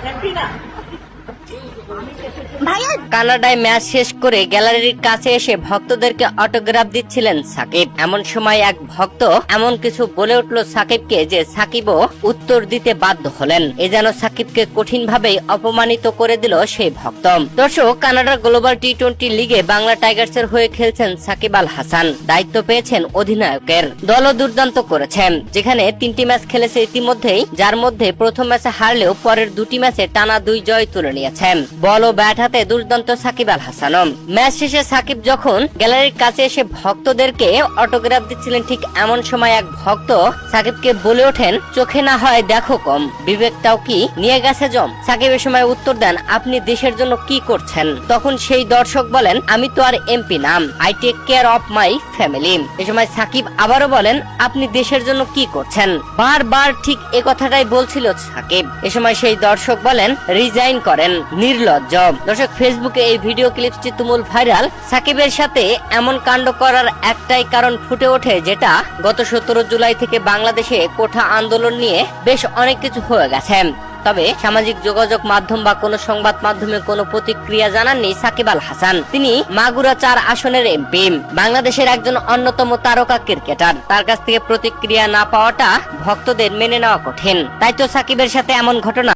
Tranquila. কানাডায় match শেষ করে গ্যালারির কাছে এসে ভক্তদেরকে অটোগ্রাফ দিচ্ছিলেন সাকিব। এমন সময় এক ভক্ত এমন কিছু বলে উঠল সাকিবকে যে সাকিবও উত্তর দিতে বাধ্য হলেন। এ যেন সাকিবকে কঠিন ভাবেই অপমানিত করে দিল সেই ভক্ত। দর্শক কানাডার গ্লোবাল টি টোয়েন্টি লিগে বাংলা টাইগার্সের হয়ে খেলছেন সাকিব আল হাসান। দায়িত্ব পেয়েছেন অধিনায়কের। দলও দুর্দান্ত করেছেন, যেখানে তিনটি ম্যাচ খেলেছে ইতিমধ্যেই, যার মধ্যে প্রথম ম্যাচে হারলেও পরের দুটি ম্যাচে টানা দুই জয় তুলে নিয়েছেন। বল ও ব্যাট হাতে দুর্দান্ত সাকিব আল হাসানম। ম্যাচ শেষে সাকিব যখন গ্যালারির কাছে এসে ভক্তদেরকে অটোগ্রাফ দিচ্ছিলেন, ঠিক এমন সময় এক ভক্ত সাকিবকে বলে ওঠেন, চোখে না হয় দেখো কম বিবেকটাও কি নিয়ে গেছে জম? সাকিব এ সময় উত্তর দেন, আপনি দেশের জন্য কি করছেন? তখন সেই দর্শক বলেন, আমি তো আর এমপি নাম I take care of my family এ সময় সাকিব আবারও বলেন, আপনি দেশের জন্য কি করছেন? বারবার ঠিক এ কথাটাই বলছিল সাকিব। এ সময় সেই দর্শক বলেন, রিজাইন করেন নির্লজ্জ দর্শক ফেসবুকে এই ভিডিও ক্লিপসটি তুমুল ভাইরাল সাকিবের সাথে এমন কাণ্ড করার একটাই কারণ ফুটে ওঠে যেটা গত সতেরো জুলাই থেকে বাংলাদেশে কোঠা আন্দোলন নিয়ে বেশ অনেক কিছু হয়ে গেছে। তবে সামাজিক যোগাযোগ মাধ্যম বা কোনো সংবাদ মাধ্যমে কোনো প্রতিক্রিয়া জানাননি সাকিব আল হাসান। তিনি মাগুরা চার আসনের এমপি। বাংলাদেশের একজন অন্যতম তারকা ক্রিকেটার। তার কাছ থেকে প্রতিক্রিয়া না পাওয়াটা ভক্তদের মেনে নেওয়া কঠিন। তাই তো সাকিবের সাথে এমন ঘটনা